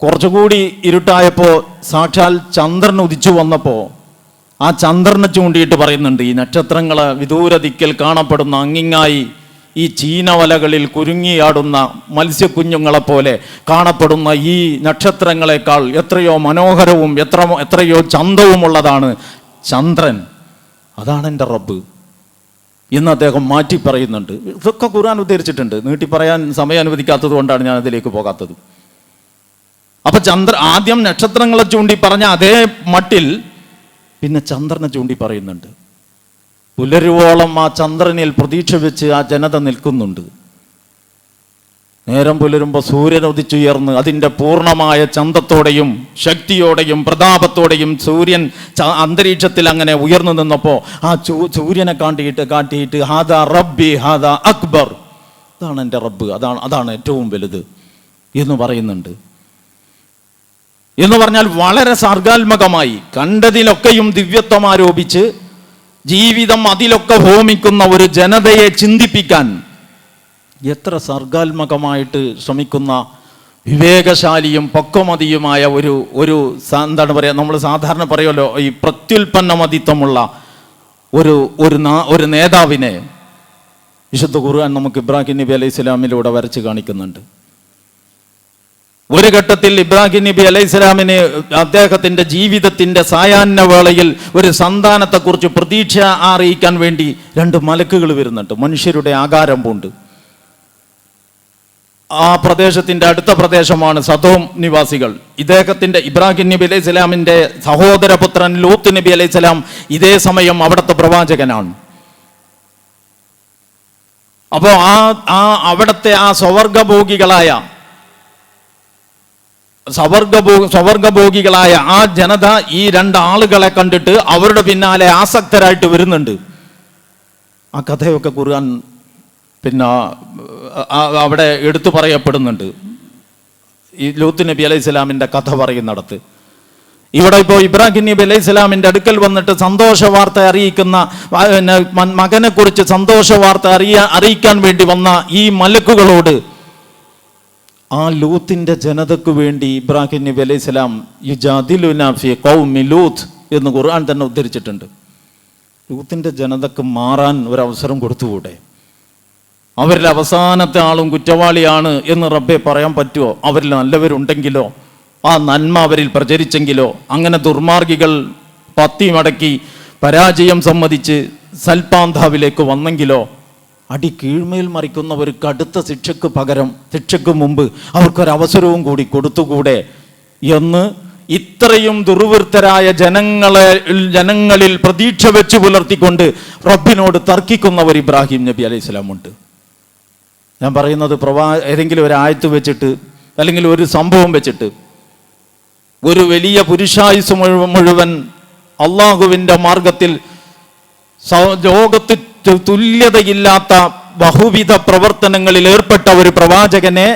Speaker 1: കുറച്ചുകൂടി ഇരുട്ടായപ്പോൾ സാക്ഷാൽ ചന്ദ്രൻ ഉദിച്ചു വന്നപ്പോൾ ആ ചന്ദ്രനെ ചൂണ്ടിയിട്ട് പറയുന്നുണ്ട് ഈ നക്ഷത്രങ്ങൾ വിദൂര ദിക്കിൽ കാണപ്പെടുന്ന അങ്ങിങ്ങായി ഈ ചീനവലകളിൽ കുരുങ്ങിയാടുന്ന മത്സ്യക്കുഞ്ഞുങ്ങളെപ്പോലെ കാണപ്പെടുന്ന ഈ നക്ഷത്രങ്ങളെക്കാൾ എത്രയോ മനോഹരവും എത്ര എത്രയോ ചന്തവുമുള്ളതാണ് ചന്ദ്രൻ. അതാണ് എന്റെ റബ്ബ്. എന്ന് അദ്ദേഹം മാറ്റി പറയുന്നുണ്ട്. ഇതൊക്കെ ഖുർആൻ ഉദ്ധരിച്ചിട്ടുണ്ട്. നീട്ടി പറയാൻ സമയം അനുവദിക്കാത്തത് കൊണ്ടാണ് ഞാൻ അതിലേക്ക് പോകാത്തത്. അപ്പൊ ചന്ദ്ര ആദ്യം നക്ഷത്രങ്ങളെ ചൂണ്ടി പറഞ്ഞ അതേ മട്ടിൽ പിന്നെ ചന്ദ്രനെ ചൂണ്ടി പറയുന്നുണ്ട്. പുലരുവോളം ആ ചന്ദ്രനിൽ പ്രതീക്ഷ വെച്ച് ആ ജനത നിൽക്കുന്നുണ്ട്. നേരം പുലരുമ്പോൾ സൂര്യൻ ഉദിച്ചുയർന്ന് അതിന്റെ പൂർണമായ ചന്തത്തോടെയും ശക്തിയോടെയും പ്രതാപത്തോടെയും സൂര്യൻ അന്തരീക്ഷത്തിൽ അങ്ങനെ ഉയർന്നു നിന്നപ്പോൾ ആ സൂര്യനെ കാട്ടിയിട്ട് കാട്ടിയിട്ട് ഹാദ റബ്ബി ഹാദ അക്ബർ. അതാണ് എന്റെ റബ്ബ് അതാണ് അതാണ് ഏറ്റവും വലുത് എന്ന് പറയുന്നുണ്ട്. എന്ന് പറഞ്ഞാൽ വളരെ സർഗാത്മകമായി കണ്ടതിലൊക്കെയും ദിവ്യത്വം ആരോപിച്ച് ജീവിതം അതിലൊക്കെ ഹോമിക്കുന്ന ഒരു ജനതയെ ചിന്തിപ്പിക്കാൻ എത്ര സർഗാത്മകമായിട്ട് ശ്രമിക്കുന്ന വിവേകശാലിയും പക്വമതിയുമായ ഒരു ഒരു എന്താണ് പറയുക നമ്മൾ സാധാരണ പറയുമല്ലോ ഈ പ്രത്യുൽപ്പന്നമതിത്വമുള്ള ഒരു ഒരു ഒരു നേതാവിനെ വിശുദ്ധ ഖുർആൻ നമുക്ക് ഇബ്രാഹിം നബി അലൈഹി സ്വലാമിലൂടെ വരച്ച് കാണിക്കുന്നുണ്ട്. ഒരു ഘട്ടത്തിൽ ഇബ്രാഹിം നബി അലൈഹി സ്വലാമിന് അദ്ദേഹത്തിന്റെ ജീവിതത്തിന്റെ സായാഹ്ന വേളയിൽ ഒരു സന്താനത്തെക്കുറിച്ച് പ്രതീക്ഷ അറിയിക്കാൻ വേണ്ടി രണ്ട് മലക്കുകൾ വരുന്നുണ്ട്. മനുഷ്യരുടെ ആകാരം പൂണ്ട്. ആ പ്രദേശത്തിന്റെ അടുത്ത പ്രദേശമാണ് സദോം നിവാസികൾ. ഇദ്ദേഹത്തിന്റെ ഇബ്രാഹിം നബി അലൈഹി സ്വലാമിന്റെ സഹോദരപുത്രൻ ലൂത്ത് നബി അലൈഹി സ്വലാം ഇതേ സമയം അവിടുത്തെ പ്രവാചകനാണ്. അപ്പോ ആ ആ അവിടുത്തെ ആ സ്വവർഗഭോഗികളായ സവർഗഭോ സ്വവർഗഭോഗികളായ ആ ജനത ഈ രണ്ട് ആളുകളെ കണ്ടിട്ട് അവരുടെ പിന്നാലെ ആസക്തരായിട്ട് വരുന്നുണ്ട്. ആ കഥയൊക്കെ കുറുകാൻ പിന്നെ അവിടെ എടുത്തു പറയപ്പെടുന്നുണ്ട്. ഈ ലൂത്ത് നബി അലൈഹി സ്വലാമിന്റെ കഥ പറയുന്നിടത്ത് ഇവിടെ ഇപ്പോൾ ഇബ്രാഹിം നബി അലൈഹി സ്വലാമിന്റെ അടുക്കൽ വന്നിട്ട് സന്തോഷ വാർത്ത അറിയിക്കുന്ന മകനെക്കുറിച്ച് സന്തോഷ വാർത്ത അറിയാ അറിയിക്കാൻ വേണ്ടി വന്ന ഈ മലക്കുകളോട് ആ ലൂത്തിന്റെ ജനതയ്ക്ക് വേണ്ടി ഇബ്രാഹിം നബി അലൈഹി സ്വലാം യുജാദിലുനാഫി കൗമി ലൂത്ത് എന്ന് ഖുർആൻ തന്നെ ഉദ്ധരിച്ചിട്ടുണ്ട്. ലൂത്തിന്റെ ജനതയ്ക്ക് മാറാൻ ഒരവസരം കൊടുത്തുകൂടെ? അവരിൽ അവസാനത്തെ ആളും കുറ്റവാളിയാണ് എന്ന് റബ്ബെ പറയാൻ പറ്റുമോ അവരിൽ നല്ലവരുണ്ടെങ്കിലോ? ആ നന്മ അവരിൽ പ്രചരിച്ചെങ്കിലോ? അങ്ങനെ ദുർമാർഗികൾ പത്തി മടക്കി പരാജയം സമ്മതിച്ച് സൽപാന്താവിലേക്ക് വന്നെങ്കിലോ? അടി കീഴ്മേൽ മറിക്കുന്നവർ കടുത്ത ശിക്ഷയ്ക്ക് പകരം ശിക്ഷയ്ക്ക് മുമ്പ് അവർക്കൊരവസരവും കൂടി കൊടുത്തുകൂടെ? എന്ന് ഇത്രയും ദുർവൃത്തരായ ജനങ്ങളെ ജനങ്ങളിൽ പ്രതീക്ഷ വെച്ച് പുലർത്തിക്കൊണ്ട് റബ്ബിനോട് തർക്കിക്കുന്നവർ ഇബ്രാഹിം നബി അലൈഹി സ്വലാമുണ്ട് ഞാൻ പറയുന്നത് പ്രവാ ഏതെങ്കിലും ഒരു ആയത്ത് വെച്ചിട്ട് അല്ലെങ്കിൽ ഒരു സംഭവം വെച്ചിട്ട് ഒരു വലിയ പുരുഷായുസ് മുഴുവൻ മുഴുവൻ അള്ളാഹുവിന്റെ മാർഗത്തിൽ ലോകത്ത് തുല്യതയില്ലാത്ത ബഹുവിധ പ്രവർത്തനങ്ങളിൽ ഏർപ്പെട്ട ഒരു പ്രവാചകനെ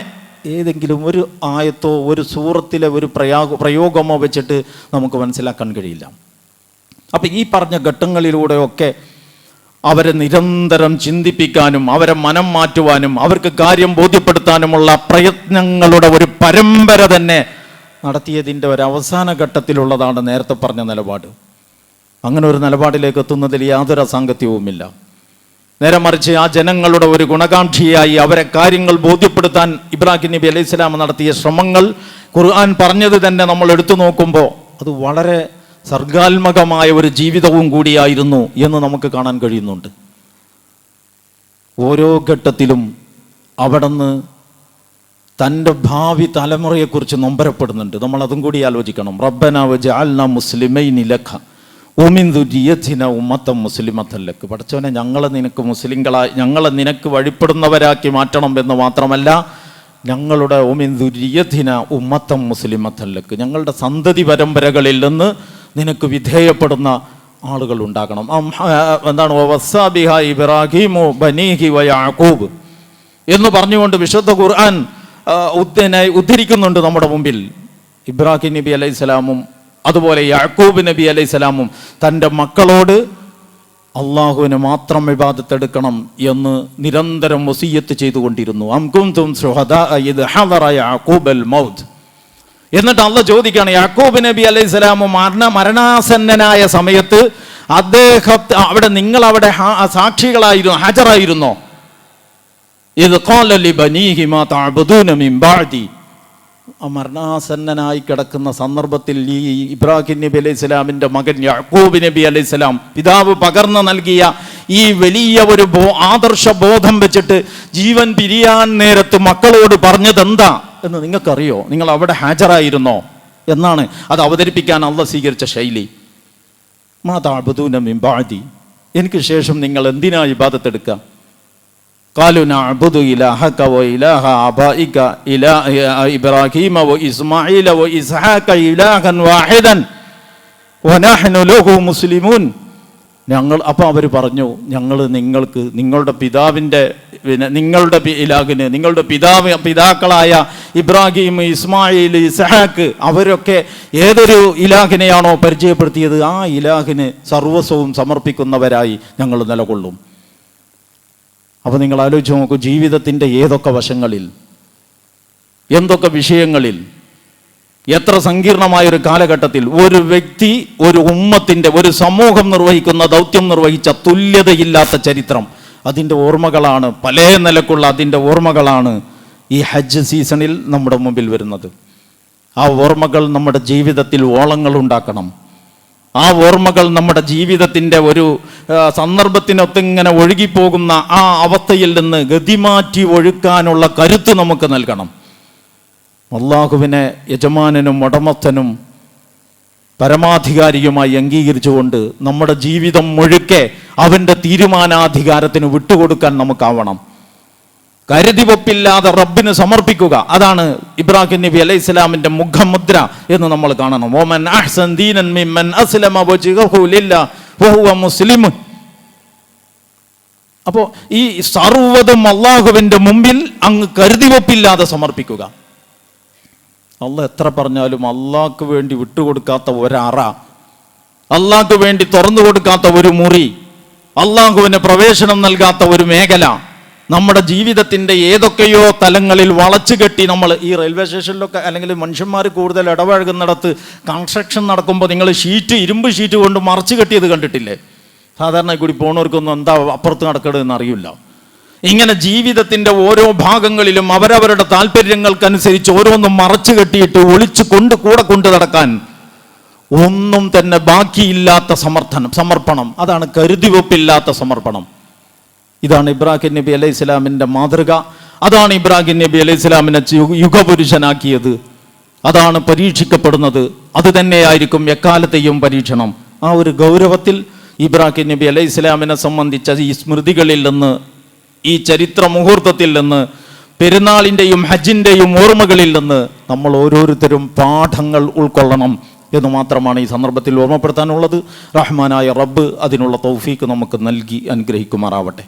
Speaker 1: ഏതെങ്കിലും ഒരു ആയത്തോ ഒരു സൂറത്തിലെ ഒരു പ്രയാഗ പ്രയോഗമോ വെച്ചിട്ട് നമുക്ക് മനസ്സിലാക്കാൻ കഴിയില്ല. അപ്പം ഈ പറഞ്ഞ ഘട്ടങ്ങളിലൂടെയൊക്കെ അവരെ നിരന്തരം ചിന്തിപ്പിക്കാനും അവരെ മനം മാറ്റുവാനും അവർക്ക് കാര്യം ബോധ്യപ്പെടുത്താനുമുള്ള പ്രയത്നങ്ങളുടെ ഒരു പരമ്പര തന്നെ നടത്തിയതിന്റെ ഒരു അവസാന ഘട്ടത്തിലുള്ളതാണ് നേരത്തെ പറഞ്ഞ നിലപാട്. അങ്ങനെ ഒരു നിലപാടിലേക്ക് എത്തുന്നതിൽ യാതൊരു അസാങ്കത്യവുമില്ല നേരെ മറിച്ച് ആ ജനങ്ങളുടെ ഒരു ഗുണകാംക്ഷിയായി അവരെ കാര്യങ്ങൾ ബോധ്യപ്പെടുത്താൻ ഇബ്രാഹിം നബി അലൈഹി സ്വലാം നടത്തിയ ശ്രമങ്ങൾ ഖുർആൻ പറഞ്ഞത് തന്നെ നമ്മൾ എടുത്തു നോക്കുമ്പോൾ അത് വളരെ സർഗാത്മകമായ ഒരു ജീവിതവും കൂടിയായിരുന്നു എന്ന് നമുക്ക് കാണാൻ കഴിയുന്നുണ്ട്. ഓരോ ഘട്ടത്തിലും അവിടുന്ന് തന്റെ ഭാവി തലമുറയെക്കുറിച്ച് നൊമ്പരപ്പെടുന്നുണ്ട്. നമ്മൾ അതും കൂടി ആലോചിക്കണം. റബ്ബനാവ് ജാൽന മുസ്ലിമൈ ലഖ ഉമിന്ദുരിയത്തിന ഉമ്മത്തം മുസ്ലിമത്തല്ലക്ക്. പഠിച്ചവനെ ഞങ്ങളെ നിനക്ക് മുസ്ലിങ്ങളായി ഞങ്ങളെ നിനക്ക് വഴിപ്പെടുന്നവരാക്കി മാറ്റണം എന്ന് മാത്രമല്ല ഞങ്ങളുടെ ഉമിന്ദുരിയത്തിന ഉമ്മത്തം മുസ്ലിമത്തല്ലക്ക്. ഞങ്ങളുടെ സന്തതി പരമ്പരകളിൽ നിന്ന് നിനക്ക് വിധേയപ്പെടുന്ന ആളുകൾ ഉണ്ടാകണം. എന്താണ്? ഇബ്രാഹിമു ബനീഹി വ എന്ന് പറഞ്ഞുകൊണ്ട് വിശുദ്ധ ഖുർആൻ ഉദ്ധനായി ഉദ്ധരിക്കുന്നുണ്ട് നമ്മുടെ മുമ്പിൽ. ഇബ്രാഹിം നബി അലൈഹി സ്വലാമും അതുപോലെ യാക്കൂബ് നബി അലൈഹി സ്വലാമും തന്റെ മക്കളോട് അള്ളാഹുവിന് മാത്രം വിവാദത്തെടുക്കണം എന്ന് നിരന്തരം വസീയത്ത് ചെയ്തുകൊണ്ടിരുന്നു. എന്നിട്ട് അള്ള ചോദിക്കുകയാണ് യാക്കൂബ് നബി അലൈഹി സ്വലാമു മരണ മരണാസന്നനായ സമയത്ത് അദ്ദേഹത്തെ അവിടെ നിങ്ങൾ അവിടെ സാക്ഷികളായിരുന്നു ഹാജറായിരുന്നോ ഇത് മരണാസന്നനായി കിടക്കുന്ന സന്ദർഭത്തിൽ ഈ ഇബ്രാഹിം നബി അലൈഹി സ്വലാമിന്റെ മകൻ യാക്കൂബ് നബി അലൈഹി സ്വലാം പിതാവ് പകർന്നു നൽകിയ ഈ വലിയ ഒരു ബോ ആദർശ ബോധം വെച്ചിട്ട് ജീവൻ പിരിയാൻ നേരത്ത് മക്കളോട് പറഞ്ഞതെന്താ എന്ന് നിങ്ങൾക്കറിയോ? നിങ്ങൾ അവിടെ ഹാജരായിരുന്നോ? എന്നാണ് അത് അവതരിപ്പിക്കാൻ അള്ള സ്വീകരിച്ച ശൈലി. മാതാബുദൂന മിമ്പാതി എനിക്ക് ശേഷം നിങ്ങൾ എന്തിനാ ഇബാദത്തെടുക്കുക قالوا نعبد إلهك وإله آبائك إله إبراهيم وإسماعيل وإسحاق إلها واحدا ونحن له مسلمون ഞങ്ങൾ അപ്പോൾ അവർ പറഞ്ഞു ഞങ്ങൾ നിങ്ങൾക്ക് നിങ്ങളുടെ പിതാവിൻ്റെ പിന്നെ നിങ്ങളുടെ പി- ഇലാഹിന് നിങ്ങളുടെ പിതാവ് പിതാക്കളായ ഇബ്രാഹിം ഇസ്മായിൽ ഇസഹാക്ക് അവരൊക്കെ ഏതൊരു ഇലാഹിനെയാണോ പരിചയപ്പെടുത്തിയത് ആ ഇലാഹിന് സർവസ്വവും സമർപ്പിക്കുന്നവരായി ഞങ്ങൾ നിലകൊള്ളും അപ്പോൾ നിങ്ങൾ ആലോചിച്ച് നോക്കൂ ജീവിതത്തിന്റെ ഏതൊക്കെ വശങ്ങളിൽ എന്തൊക്കെ വിഷയങ്ങളിൽ എത്ര സങ്കീർണമായ ഒരു കാലഘട്ടത്തിൽ ഒരു വ്യക്തി ഒരു ഉമ്മത്തിന്റെ ഒരു സമൂഹം നിർവഹിക്കുന്ന ദൗത്യം നിർവഹിച്ച തുല്യതയില്ലാത്ത ചരിത്രം അതിന്റെ ഓർമ്മകളാണ് പല നിലക്കുള്ള അതിന്റെ ഓർമ്മകളാണ് ഈ ഹജ്ജ് സീസണിൽ നമ്മുടെ മുമ്പിൽ വരുന്നത്. ആ ഓർമ്മകൾ നമ്മുടെ ജീവിതത്തിൽ ഓളങ്ങൾ ഉണ്ടാക്കണം. ആ ഓർമ്മകൾ നമ്മുടെ ജീവിതത്തിന്റെ ഒരു സന്ദർഭത്തിനൊത്തിങ്ങനെ ഒഴുകിപ്പോകുന്ന ആ അവസ്ഥയിൽ നിന്ന് ഗതിമാറ്റി ഒഴുക്കാനുള്ള കരുത്ത് നമുക്ക് നൽകണം. അള്ളാഹുവിനെ യജമാനനും ഉടമസ്ഥനും പരമാധികാരിയുമായി അംഗീകരിച്ചുകൊണ്ട് നമ്മുടെ ജീവിതം മുഴുക്കെ അവന്റെ തീരുമാനാധികാരത്തിന് വിട്ടുകൊടുക്കാൻ നമുക്കാവണം. കരുതിവെപ്പില്ലാതെ റബ്ബിന് സമർപ്പിക്കുക. അതാണ് ഇബ്രാഹിം നബി അലൈഹി ഇസ്ലാമിന്റെ മുഖമുദ്ര എന്ന് നമ്മൾ കാണണം ഓമൻ അഹ്സൻ ദീനൻ അസ്ലമ ഈ സർവതും അള്ളാഹുവിന്റെ മുമ്പിൽ അങ്ങ് കരുതിവെപ്പില്ലാതെ സമർപ്പിക്കുക. അള്ളാഹ് എത്ര പറഞ്ഞാലും അള്ളാഹ്ക്ക് വേണ്ടി വിട്ടുകൊടുക്കാത്ത ഒരറ അള്ളാഹ്ക്ക് വേണ്ടി തുറന്നു കൊടുക്കാത്ത ഒരു മുറി അള്ളാഹുവിന് പ്രവേശനം നൽകാത്ത ഒരു മേഖല നമ്മുടെ ജീവിതത്തിന്റെ ഏതൊക്കെയോ തലങ്ങളിൽ വളച്ചു കെട്ടി നമ്മൾ ഈ റെയിൽവേ സ്റ്റേഷനിലൊക്കെ അല്ലെങ്കിൽ മനുഷ്യന്മാർ കൂടുതൽ ഇടപഴകുന്നിടത്ത് കൺസ്ട്രക്ഷൻ നടക്കുമ്പോൾ നിങ്ങൾ ഷീറ്റ് ഇരുമ്പ് ഷീറ്റ് കൊണ്ട് മറച്ചു കെട്ടിയത് കണ്ടിട്ടില്ലേ? സാധാരണ കൂടി പോണവർക്കൊന്നും എന്താ അപ്പുറത്ത് നടക്കണമെന്ന് അറിയില്ല. ഇങ്ങനെ ജീവിതത്തിന്റെ ഓരോ ഭാഗങ്ങളിലും അവരവരുടെ താല്പര്യങ്ങൾക്കനുസരിച്ച് ഓരോന്നും മറച്ചു കെട്ടിയിട്ട് ഒളിച്ചു കൊണ്ട് കൂടെ കൊണ്ടു നടക്കാൻ ഒന്നും തന്നെ ബാക്കിയില്ലാത്ത സമർത്ഥനം സമർപ്പണം. അതാണ് കരുതിവെപ്പില്ലാത്ത സമർപ്പണം. ഇതാണ് ഇബ്രാഹിം നബി അലൈഹി ഇസ്ലാമിന്റെ മാതൃക. അതാണ് ഇബ്രാഹിം നബി അലൈഹി ഇസ്ലാമിനെ യുഗപുരുഷനാക്കിയത്. അതാണ് പരീക്ഷിക്കപ്പെടുന്നത്. അത് തന്നെയായിരിക്കും എക്കാലത്തെയും പരീക്ഷണം. ആ ഒരു ഗൗരവത്തിൽ ഇബ്രാഹിം നബി അലൈഹി ഇസ്ലാമിനെ സംബന്ധിച്ച ഈ സ്മൃതികളിൽ നിന്ന് ഈ ചരിത്ര മുഹൂർത്തത്തിൽ നിന്ന് പെരുന്നാളിന്റെയും ഹജ്ജിന്റെയും ഓർമ്മകളിൽ നിന്ന് നമ്മൾ ഓരോരുത്തരും പാഠങ്ങൾ ഉൾക്കൊള്ളണം എന്ന് മാത്രമാണ് ഈ സന്ദർഭത്തിൽ ഓർമ്മപ്പെടുത്താനുള്ളത്. റഹ്മാനായ റബ്ബ് അതിനുള്ള തൗഫീക്ക് നമുക്ക് നൽകി അനുഗ്രഹിക്കുമാറാവട്ടെ.